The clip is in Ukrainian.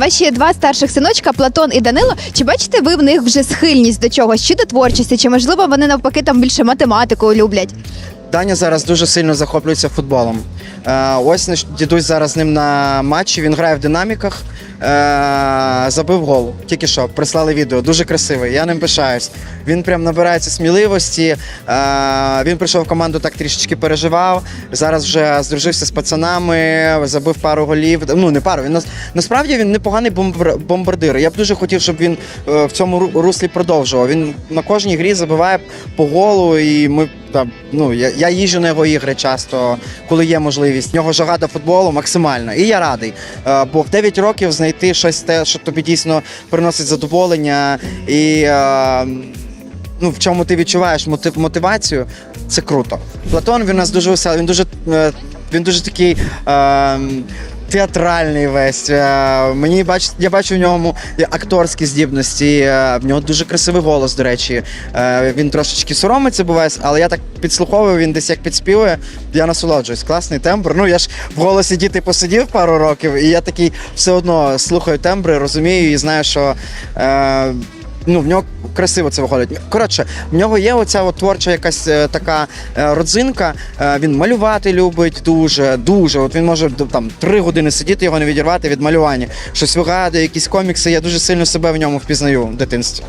Ваші два старших синочка, Платон і Данило. Чи бачите ви в них вже схильність до чогось, чи до творчості, чи можливо вони навпаки там більше математику люблять? Даня зараз дуже сильно захоплюється футболом. Е, ось дідусь зараз з ним на матчі. Він грає в динаміках. Е, забив гол. Тільки що прислали відео. Дуже красивий. Я ним пишаюсь. Він прям набирається сміливості. Е, він прийшов в команду, так трішечки переживав. Зараз вже здружився з пацанами, забив пару голів. Ну не пару. Він нас- насправді він непоганий бомбар- бомбардир. Я б дуже хотів, щоб він в цьому ру- руслі продовжував. Він на кожній грі забиває по голу, і ми там. Ну я, я їжджу на його ігри часто, коли є можливість. В нього жага до футболу максимальна. І я радий. Е, бо в 9 років знайти щось те, що тобі дійсно приносить задоволення і. е, Ну, в чому ти відчуваєш мотив, мотивацію, це круто. Платон він у нас дуже веселий, він дуже, е, він дуже такий театральний весь. Е, мені бач, я бачу в ньому акторські здібності. Е, в нього дуже красивий голос, до речі. Е, він трошечки соромиться буває, але я так підслуховую, він десь як підспівує. Я насолоджуюсь. Класний тембр. Ну я ж в голосі діти посидів пару років, і я такий все одно слухаю тембри, розумію і знаю, що. Ну, в нього красиво це виходить. Коротше, в нього є оця от творча якась е, така е, родзинка. Е, він малювати любить дуже, дуже. От він може там три години сидіти, його не відірвати від малювання. Щось вигадує, якісь комікси. Я дуже сильно себе в ньому впізнаю в дитинстві.